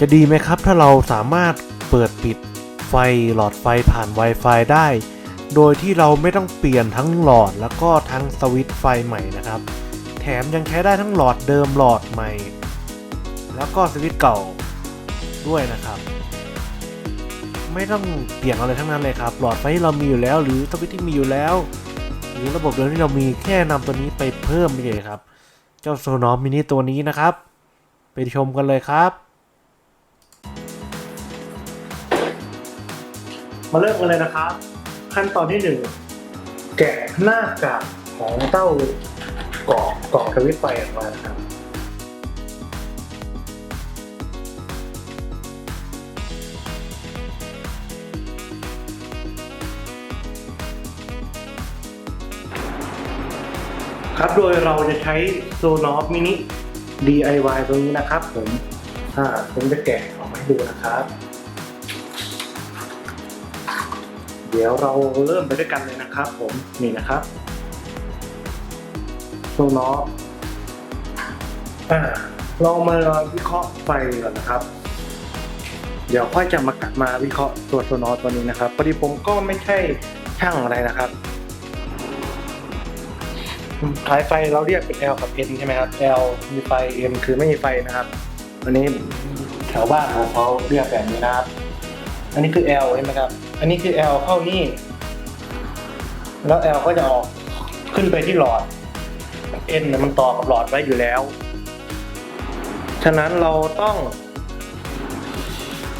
จะดีไหมครับถ้าเราสามารถเปิดปิดไฟหลอดไฟผ่าน Wi-Fi ได้ โดยที่เราไม่ต้องเปลี่ยนทั้งหลอดแล้วก็ทั้งสวิตช์ไฟใหม่นะครับ แถมยังใช้ได้ทั้งหลอดเดิมหลอดใหม่ แล้วก็สวิตช์เก่าด้วยนะครับ ไม่ต้องเปลี่ยนอะไรทั้งนั้นเลยครับ หลอดไฟที่เรามีอยู่แล้ว หรือสวิตช์ที่มีอยู่แล้ว หรือระบบเดิมที่เรามีแค่นำตัวนี้ไปเพิ่มไปเลยครับ เจ้าโซนอมมินิตัวนี้นะครับ ไปชมกันเลยครับ มาเริ่มกันเลยนะครับ ขั้นตอนที่หนึ่งแกะหน้ากากของเต้ากรอกกรอกสวิตไฟออกมาครับครับโดยเราจะใช้โซนอฟมินิ DIY ตัวนี้นะครับผม อ่าผมจะแกะออกมาให้ดูนะครับ ดี๋ยวเราเริ่มไปด้วยกันเลยนะครับ ผมนี่นะครับโซนอฟอ่าเรามาวิเคราะห์ไฟก่อนนะครับ เดี๋ยวค่อยจะมากลับมาวิเคราะห์ตัวโซนอฟตัวนี้นะครับพอดีผมก็ไม่ใช่ช่างอะไรนะครับสายไฟเราเรียกเป็น L กับ N ใช่ไหมครับ L มีไฟ N คือไม่มีไฟนะครับอันนี้แถวบ้านของเขาเรียกแบบนี้นะครับ อันนี้คือ L ใช่ไหมครับ อันนี้คือ L เข้านี่ แล้ว L ก็จะออกขึ้นไปที่หลอด N เนี่ยมันต่อกับหลอดไว้อยู่แล้ว ฉะนั้นเราต้อง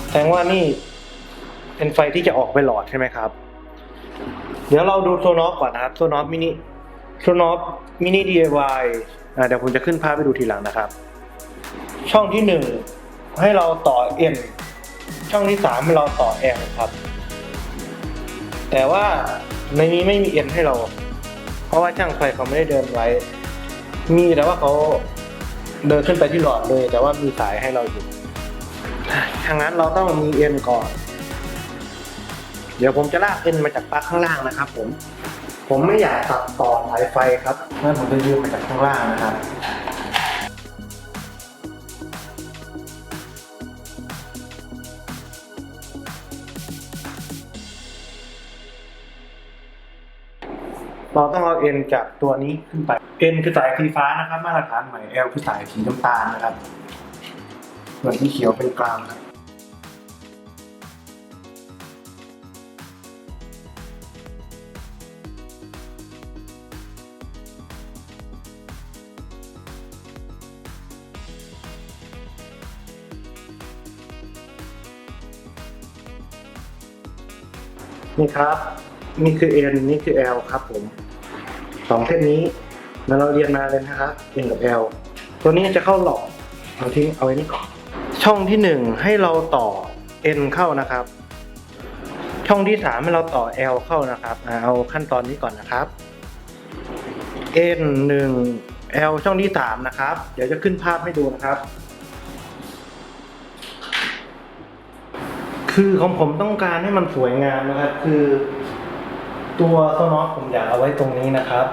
แสดงว่านี่เป็นไฟที่จะออกไปหลอดใช่ไหมครับ เดี๋ยวเราดูโซนอฟก่อนนะครับโซนอฟมินิโซนอฟมินิ DIY อ่าเดี๋ยวผมจะขึ้นภาพไปดูทีหลังนะครับ ช่องที่หนึ่งให้เราต่อ N ช่องที่สามให้เราต่อ L ครับ แต่ว่าในนี้ไม่มี N ให้เรา เพราะว่าช่างไฟเขาไม่ได้เดินไว้ มีแต่ว่าเขาเดินขึ้นไปที่หลอดเลย แต่ว่ามีสายให้เราอยู่ทางนั้นเราต้องมี N ก่อน เดี๋ยวผมจะลาก N มาจากปลั๊กข้างล่างนะครับ ผม ผมไม่อยากตัดต่อสายไฟครับงั้นผมจะยืมมาจากข้างล่างนะครับ เราต้องเอา N จากตัวนี้ขึ้นไป N คือสายสีฟ้านะครับ มาตรฐานใหม่ L คือสายสีน้ำตาลนะครับ ส่วนที่เขียวเป็นกลางครับนี่ครับ นี่คือ N นี่คือ L ครับผม สองเส้นนี้แล้วเราเรียนมาเลยนะครับ N กับ L ตัวนี้จะเข้าหลอดเอาทิ้งเอาไว้นี่ก่อนช่องที่หนึ่งให้เราต่อ N เข้านะครับ ช่องที่สามให้เราต่อ L เข้านะครับเอาขั้นตอนนี้ก่อนนะครับ N หนึ่ง L ช่องที่สามนะครับ เดี๋ยวจะขึ้นภาพให้ดูนะครับ คือของผมต้องการให้มันสวยงามนะครับ คือ ตัวโซนอสผมอยากเอาไว้ตรงนี้นะครับ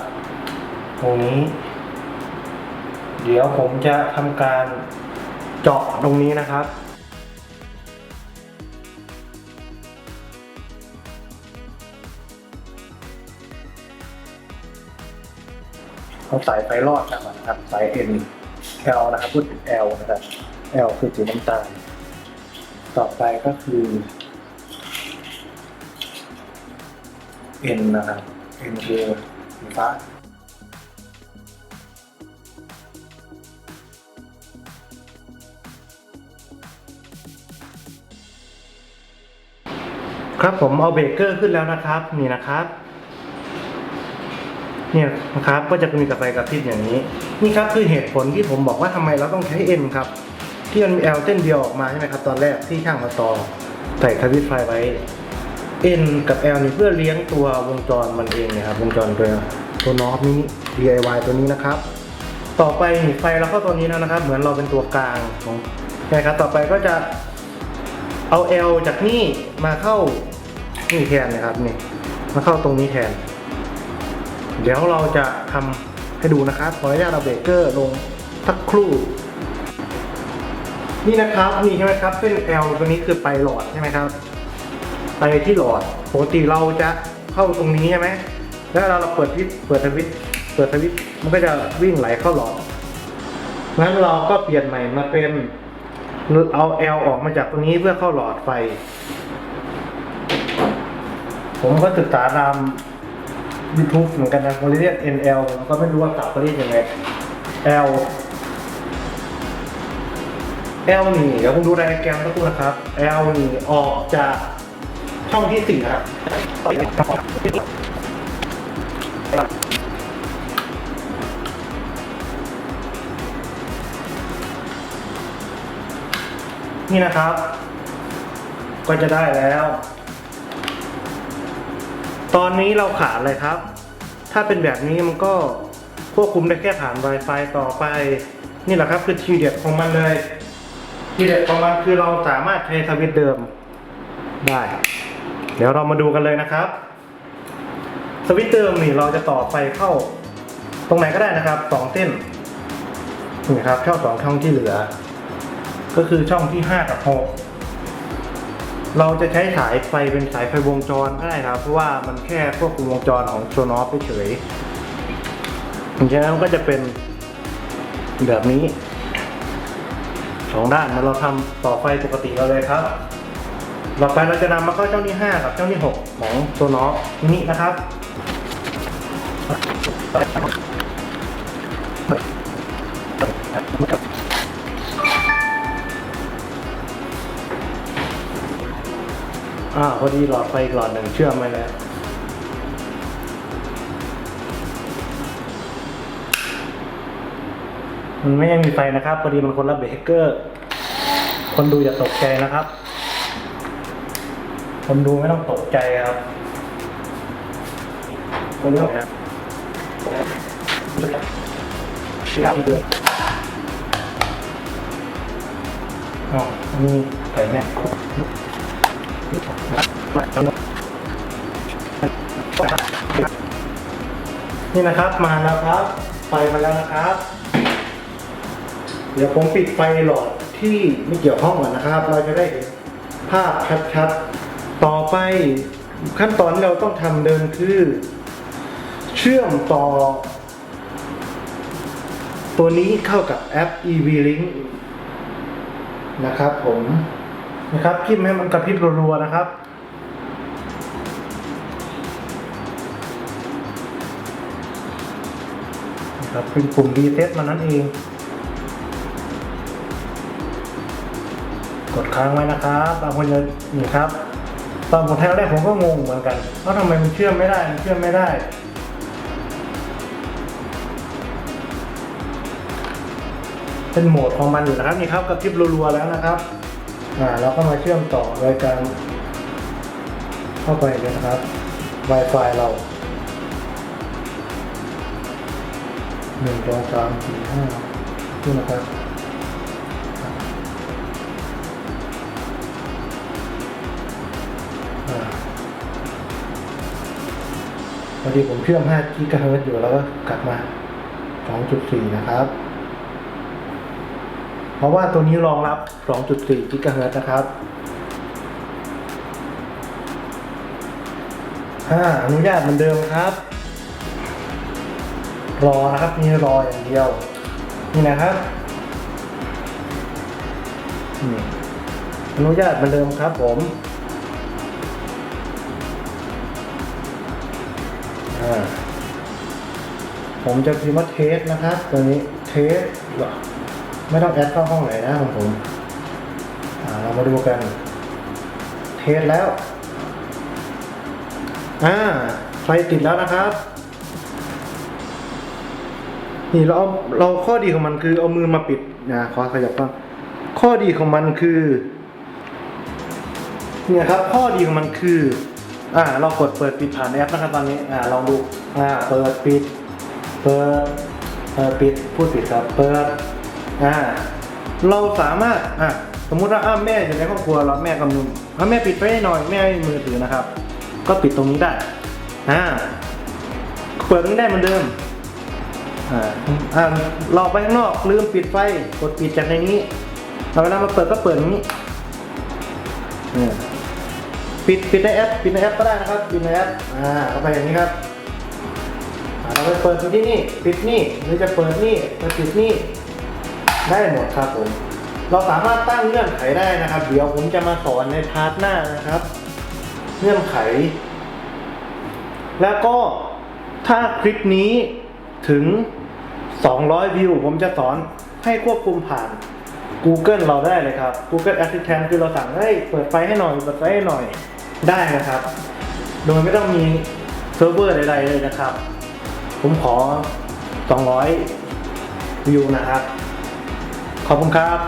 ตรงนี้ เดี๋ยวผมจะทำการเจาะตรงนี้นะครับเอาสายไฟรอดก่อนะครับสาย N L นะครับพูดถึง L นะครับ L คือสีน้ำตาล ต่อไปก็คือ N นะครับ N คือสีฟ้าครับผมเอาเบรกเกอร์ขึ้นแล้วนะครับ นี่นะครับเนี่ยนะครับก็จะมีกระไฟกระพริบอย่างนี้ นี่ครับคือเหตุผลที่ผมบอกว่าทำไมเราต้องใช้ N ครับ ที่มันมี L เส้นเดียวออกมาใช่ไหมครับ ตอนแรกที่ช่างมาต่อใส่ทวิตไฟไว้ N กับ L นี่เพื่อเลี้ยงตัววงจรมันเองเนะครับวงจรตัวตัวนอฟนี้ DIY ตัวนี้นะครับ ต่อไปนี่ไฟเราเข้าตัวนี้แล้วนะครับ เหมือนเราเป็นตัวกลางของใช่ครับต่อไปก็จะเอา L จากนี่มาเข้านี่แทนนะครับนี่มาเข้าตรงนี้แทน เดี๋ยวเราจะทำให้ดูนะครับขออนุญาตเอาเบรกเกอร์ลงสักครู่ นี่นะครับนี่ใช่ไหมครับเส้น L ตัวนี้คือไปหลอดใช่ไหมครับ ไปที่หลอดปกติเราจะเข้าตรงนี้ใช่ไหมแล้วเราเราเปิดวิทเปิดสวิตเปิดสวิตมันก็จะวิ่งไหลเข้าหลอดงั้นเราก็เปลี่ยนใหม่มาเป็นเอา L อลออกมาจากตรงนี้เพื่อเข้าหลอดไฟ ผมก็ศึกษาตาม YouTube เหมือนกันนะเขาเรียก NL ผมก็ไม่รู้ว่าศัพท์เขาเรียกยังไง L L นี่เดี๋ยวผมดูไดอะแกรมสักครู่นะครับ L นี่ออกจาก ช่องที่สี่ครับนี่นะครับ ก็จะได้แล้ว ตอนนี้เราขาดอะไรครับ ถ้าเป็นแบบนี้มันก็ควบคุมได้แค่ผ่าน Wi-Fi ต่อไป นี่แหละครับคือทีเด็ดของมันเลย ทีเด็ดของมันคือเราสามารถใช้สวิตช์เดิม ได้ เดี๋ยวเรามาดูกันเลยนะครับ สวิตช์เดิมนี่เราจะต่อไฟเข้า ตรงไหนก็ได้นะครับสองเส้นนี่ครับช่องสองช่องที่เหลือ ก็คือช่องที่ห้ากับหกเราจะใช้สายไฟเป็นสายไฟวงจรก็ได้ครับ เพราะว่ามันแค่ควบคุมวงจรของโซนอฟเฉยๆดังนั้นมันก็จะเป็นแบบนี้สองด้านมันเราทำต่อไฟปกติเราเลยครับ ต่อไปเราจะนำมาเข้าช่องที่5กับช่องที่6ของโซนอฟนี้นะครับอ่าพอดีหลอดไฟหลอดหนึ่งเชื่อมไปแล้วมันไม่ยังมีไฟนะครับ พอดีมันคนละเบรกเกอร์ คนดูอย่าตกใจนะครับ คนดูไม่ต้องตกใจครับคนดูครับเชื่อมเลยอ๋ออันนี่ไฟแม่นี่นะครับมาแล้วครับไฟมาแล้วนะครับ เดี๋ยวผมปิดไฟหลอดที่ไม่เกี่ยวข้องก่อนนะครับ เราจะได้เห็นภาพชัดๆ ต่อไปขั้นตอนที่เราต้องทำเดินคือ เชื่อมต่อ ตัวนี้เข้ากับแอป EV Link นะครับผมนะครับพิมพ์ให้มันกระพริบรัวๆนะครับ นะครับเป็นปุ่มรีเซ็ตมันนั่นเอง กดค้างไว้นะครับบางคนจะนี่ครับ ตอนผมแทงแรกผมก็งงเหมือนกันว่าทำไมมันเชื่อมไม่ได้มันเชื่อมไม่ได้เป็นโหมดของมันอยู่นะครับนี่ครับกระพริบรัวๆแล้วนะครับอ่าเราก็มาเชื่อมต่อโดยการเข้าไปเลยนะครับ Wi-Fi เราหนึ่งสองสามสี่ห้านี่นะครับ พอดีผมเชื่อม5กิกะเฮิรตซ์อยู่แล้วก็กลับมา 2.4 นะครับ เพราะว่าตัวนี้รองรับ 2.4กิกะเฮิรตซ์นะครับอ่าอนุญาตเหมือนเดิมครับ รอนะครับนี่รออย่างเดียว นี่นะครับนี่อนุญาตเหมือนเดิมครับผม ผมจะพิมพ์ว่าเทสนะครับ ตัวนี้เทสไม่ต้องแอดเข้าห้องไหนนะของผมเรามาดูกัน เทสแล้วอ่าไฟติดแล้วนะครับ นี่เราเอาเราข้อดีของมันคือเอามือมาปิดนะขอขยับบ้างข้อดีของมันคือ เนี่ยครับ ข้อดีของมันคือ อ่าเรากดเปิดปิดผ่านแอปนะครับตอนนี้อ่าลองดูอ่าเปิดปิด เปิดเปิดปิดพูดปิดครับเปิดอ่าเราสามารถอะสมมุติว่าอ้าแม่อยู่ในครอบครัวเราแม่กำลังอะแม่ปิดไฟหน่อยแม่ไม่มีมือถือนะครับ ก็ปิดตรงนี้ได้อ่าเปิดตรงนี้ได้เหมือนเดิมอ่าอ่าเราไปข้างนอกลืมปิดไฟกดปิดจากในนี้เราเวลามาเปิดก็เปิดอย่างนี้เนี่ย ปิดปิดในแอปปิดในแอปก็ได้นะครับปิดในแอปอ่าเข้าไปอย่างนี้ครับเราไปเปิดที่นี่ปิดนี่หรือจะเปิดนี่จะปิดนี่ได้หมดครับผมเราสามารถตั้งเงื่อนไขได้นะครับ เดี๋ยวผมจะมาสอนในพาร์ทหน้านะครับ เงื่อนไข แล้วก็ถ้าคลิปนี้ถึง 200 วิว ผมจะสอนให้ควบคุมผ่าน Google เราได้เลยครับ Google Assistant คือเราสั่งให้เปิดไฟให้หน่อยเปิดไฟให้หน่อย ได้นะครับ โดยไม่ต้องมีเซิร์ฟเวอร์ใดๆเลยนะครับ ผมขอ 200 วิวนะครับ ขอบคุณครับ